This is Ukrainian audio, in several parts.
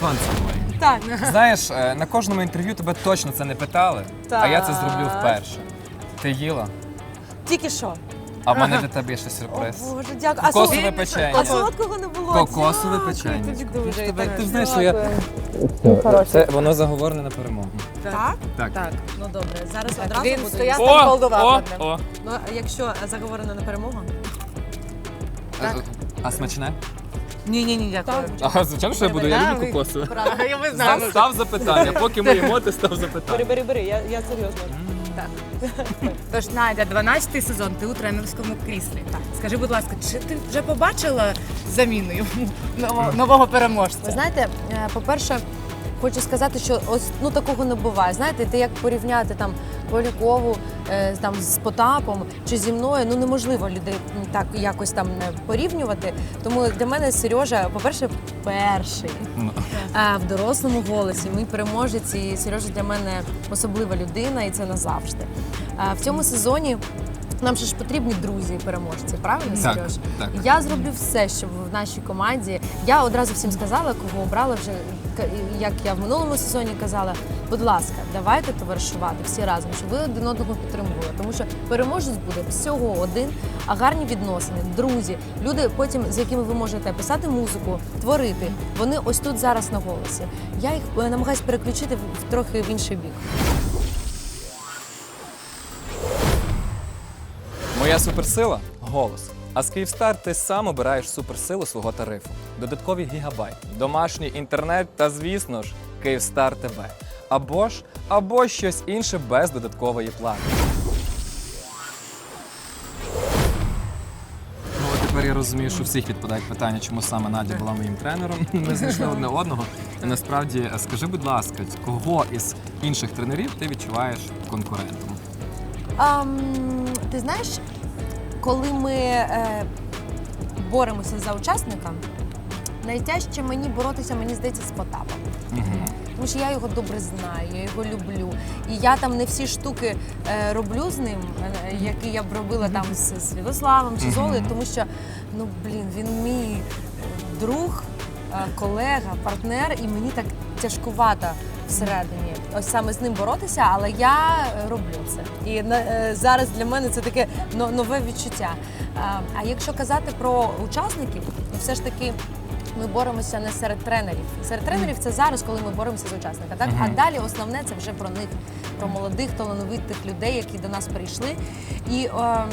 Сонце моє. Так. Знаєш, е, на кожному інтерв'ю тебе точно це не питали, а я це зроблю Так. вперше. Ти їла? Тільки що. А в мене для тебе є ще сюрприз. О, Боже, дякую. А, Кокосове солод- печення. а солодкого не було. Кокосове Дякую печення. тобі дуже. Тебе- так. ти знаєш, що я- Дякую. Це воно заговорене на перемогу. Так? Так. Так. Ну добре, зараз Так, одразу він буду стояв там колдував над ним. о. Ну, а якщо заговорено на перемогу? А, а смачне? Ні, ні, ні, дякую. Ага, звичайно, що я буду, я люблю ви-. Правда, я ми знаємо. Став запитання, поки ми їмо, ти став Бери, запитання. бери, бери, я, я серйозно. Тож, Надя, 12-й сезон, ти у тренерському кріслі. Скажи, будь ласка, чи ти вже побачила заміну йому нового, нового переможця? Ви знаєте, е, по-перше, хочу сказати, що ось ну такого не буває. Знаєте, ти як порівняти там Полякову е, там з Потапом чи зі мною, ну неможливо людей так якось там е, порівнювати. Тому для мене Сережа, по-перше, перший Ну. е, в дорослому голосі. Мій переможець, і Сережа для мене особлива людина, і це назавжди. Е, В цьому сезоні. Нам же ж потрібні друзі і переможці, правильно, Так, Сереж? так. Я зроблю все, щоб в нашій команді. Я одразу всім сказала, кого обрала вже, к- як я в минулому сезоні казала. Будь ласка, давайте товаришувати всі разом, щоб ви один одного підтримували. Тому що переможець буде всього один, а гарні відносини, друзі, люди, потім з якими ви можете писати музику, творити. Вони ось тут зараз на голосі. Я їх е, намагаюсь переключити в в трохи в інший бік. Моя суперсила голос. А з Київстар ти сам обираєш суперсилу свого тарифу. Додаткові гігабайти, домашній інтернет та, звісно ж, Київстар ТВ. Або ж, або щось інше без додаткової плати. Ну, от тепер я розумію, що всіх відпадають питання, чому саме Надя була моїм тренером. Ми знайшли одне одного. І насправді, скажи, будь ласка, кого із інших тренерів ти відчуваєш конкурентом? Ам, ти знаєш, коли ми е, боремося за учасника, найтяжче мені боротися, мені здається, з Потапом. Угу. Тому що я його добре знаю, я його люблю. І я там не всі штуки е, роблю з ним, е, які я б робила там з Святославом чи з. Олею, тому що ну блін, він мій е, друг, е, колега, партнер, і мені так тяжкувато всередині. Ось саме з ним боротися, але я е, роблю це. І на- е, зараз для мене це таке нове відчуття. А, якщо казати про учасників, то все ж таки. Ми боремося не серед тренерів. Серед тренерів це зараз, коли ми боремося з учасниками. Так а далі основне це вже про них, про молодих талановитих людей, які до нас прийшли. І ем,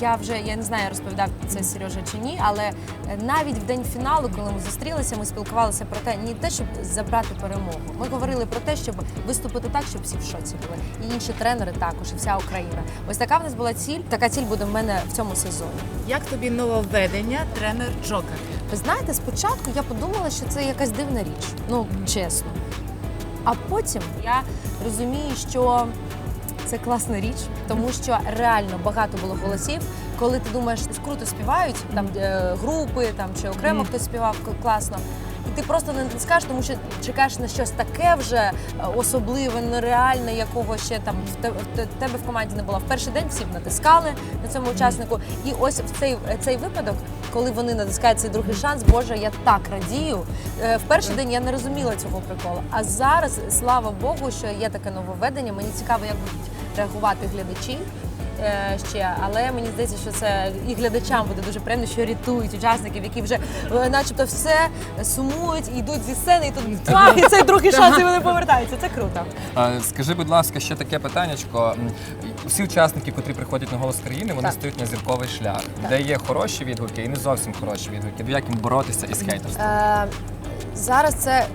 я вже я не знаю, розповідав це Сережа чи ні, але е, навіть в день фіналу, коли ми зустрілися, ми спілкувалися про те, не те, щоб забрати перемогу. Ми говорили про те, щоб виступити так, щоб всі в шоці були. І інші тренери також, і вся Україна. Ось така в нас була ціль. Така ціль буде в мене в цьому сезоні. Як тобі нововведення тренер Джокер? Ви знаєте, спочатку я подумала, що це якась дивна річ, ну чесно. А потім я розумію, що це класна річ, тому що реально багато було голосів. Коли ти думаєш, круто співають, там е, групи там чи окремо Мгм. хтось співав класно. Ти просто не натискаєш, тому що чекаєш на щось таке вже е, особливе, нереальне, якого ще там в те- в тебе в команді не було. В перший день всі б натискали на цьому учаснику. І ось в цей, цей випадок, коли вони натискають цей другий шанс, Боже, я так радію. Е, В перший день я не розуміла цього приколу. А зараз, слава Богу, що є таке нововведення. Мені цікаво, як будуть реагувати глядачі. Е, Ще, але мені здається, що це і глядачам буде дуже приємно, що рятують учасників, які вже е, начебто все сумують, і йдуть зі сцени, і тут і цей другий шанс, і вони повертаються. Це круто. А, Скажи, будь ласка, ще таке питаннячко. М, Усі учасники, котрі приходять на голос країни, вони Так. стають на зірковий шлях, де є хороші відгуки і не зовсім хороші відгуки. Як їм боротися із хейтерством? Е, зараз це,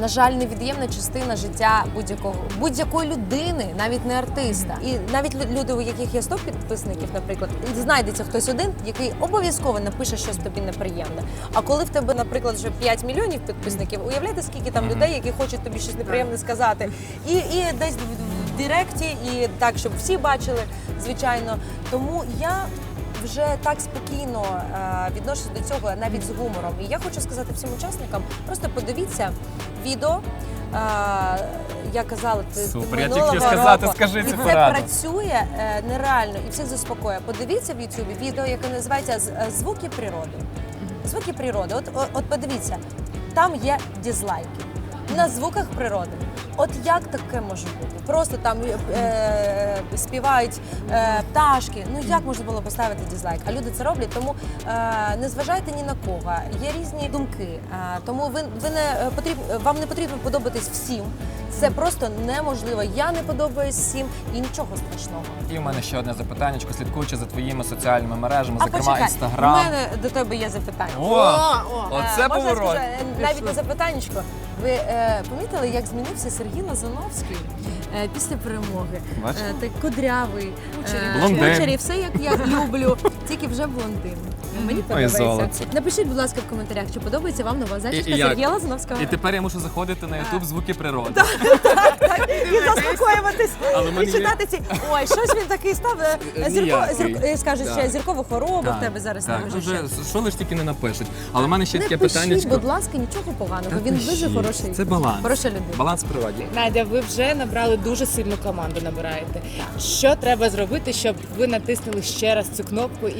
на жаль, невід'ємна частина життя будь-якого будь-якої людини, навіть не артиста. І навіть люди, у яких є 100 підписників, наприклад, знайдеться хтось один, який обов'язково напише щось тобі неприємне. А коли в тебе, наприклад, вже 5 мільйонів підписників, уявляєте, скільки там людей, які хочуть тобі щось неприємне сказати, і, і десь в, в Директі, і так, щоб всі бачили, звичайно. Тому я вже так спокійно е, відношуся до цього навіть з гумором. І я хочу сказати всім учасникам: просто подивіться відео. Е, я казала, ти Супер, я тільки сказати, року. скажи і цю це пораду. працює е, нереально і всіх заспокоює. Подивіться в Ютубі відео, яке називається Звуки природи. Звуки природи. От, от подивіться. там є дізлайки на звуках природи. От як таке може бути? Просто там е, співають е, пташки. Ну як можна було поставити дізлайк? А люди це роблять, тому е, не зважайте ні на кого. Є різні думки. Е, тому ви, ви не е, потрібно вам не потрібно подобатись всім. Це просто неможливо. Я не подобаюсь всім і нічого страшного. І в мене ще одне запитання, слідкуючи за твоїми соціальними мережами, А зокрема почекай, інстаграм. у мене до тебе є запитання. О, о. оце Е, поворот. сказати, е, навіть на запитаннячко. Ви е, помітили, як змінився Сергій Лазановський е, після перемоги? Е, так кудрявий, е, кучері, все як я люблю, тільки вже блондин. Мені подобається. Напишіть, будь ласка, в коментарях, чи подобається вам нова зачіска І- і як? Сергія Лазановського. І тепер я мушу заходити на YouTube звуки природи. і заспокоюватись Але і читати ці. Ой, щось він такий став. е, Е, Зірко, ніякий. зірко, е, скажуть, Так. ще зіркова хвороба в тебе зараз так. не Ну, вже. що лиш тільки не напишуть. Але в мене ще Не таке пишіть, питання. будь ласка, нічого поганого. Він дуже хороший. Це баланс. Хороша людина. Баланс в природі. Надя, ви вже набрали дуже сильну команду. Набираєте. Що треба зробити, щоб ви натиснули ще раз цю кнопку і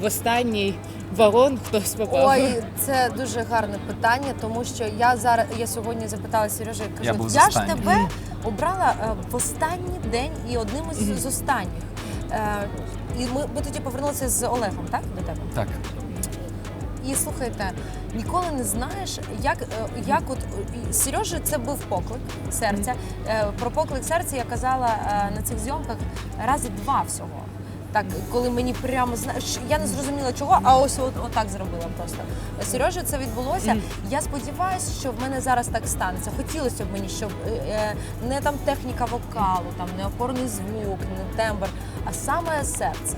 в останній вагон хтось попав? Ой, це дуже гарне питання, тому що я зараз я сьогодні запитала Сережа, я кажу, був з я, ж останнім». тебе обрала е, в останній день і одним із з останніх. Е, і ми, ми тоді повернулися з Олегом, так? До тебе. Так. І слухайте, ніколи не знаєш, як, е, як от е, Сережа це був поклик серця. Е, Про поклик серця я казала е, на цих зйомках рази два всього. Так, коли мені прямо знаєш, я не зрозуміла чого, а ось от, отак зробила просто. Сережа, це відбулося. Я сподіваюся, що в мене зараз так станеться. Хотілося б мені, щоб е, е, не там техніка вокалу, там не опорний звук, не тембр, а саме серце.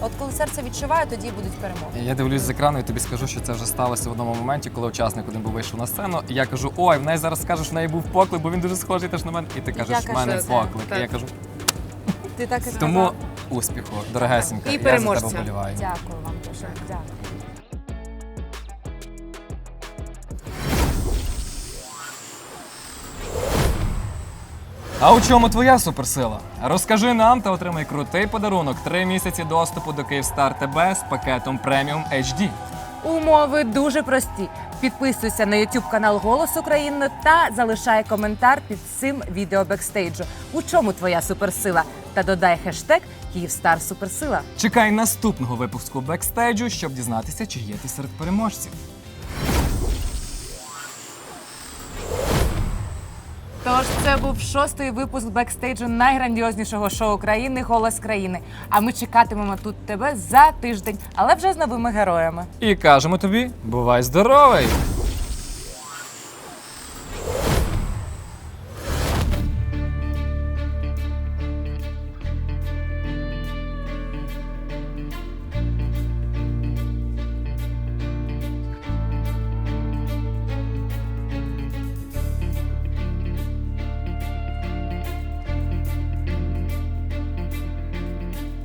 От коли серце відчуває, тоді будуть перемоги. Я дивлюсь з екрану і тобі скажу, що це вже сталося в одному моменті, коли учасник один був вийшов на сцену. І я кажу: ой, в неї зараз скажеш, в неї був поклик, бо він дуже схожий теж на мене. І ти кажеш, в мене поклик. так. І я кажу, Ти так і тому сказав. Успіху, дорогесенька. І я за тебе вболіваю. Дякую вам дуже. Дякую. А у чому твоя суперсила? Розкажи нам та отримай крутий подарунок. Три місяці доступу до Київстар ТБ з пакетом преміум HD. Умови дуже прості. Підписуйся на YouTube канал Голос України та залишай коментар під цим відео бекстейджу. У чому твоя суперсила? Та додай хештег Київстар Суперсила. Чекай наступного випуску бекстейджу, щоб дізнатися, чи є ти серед переможців. Тож це був шостий випуск бекстейджу найграндіознішого шоу країни Голос країни. А ми чекатимемо тут тебе за тиждень, але вже з новими героями. І кажемо тобі: бувай здоровий!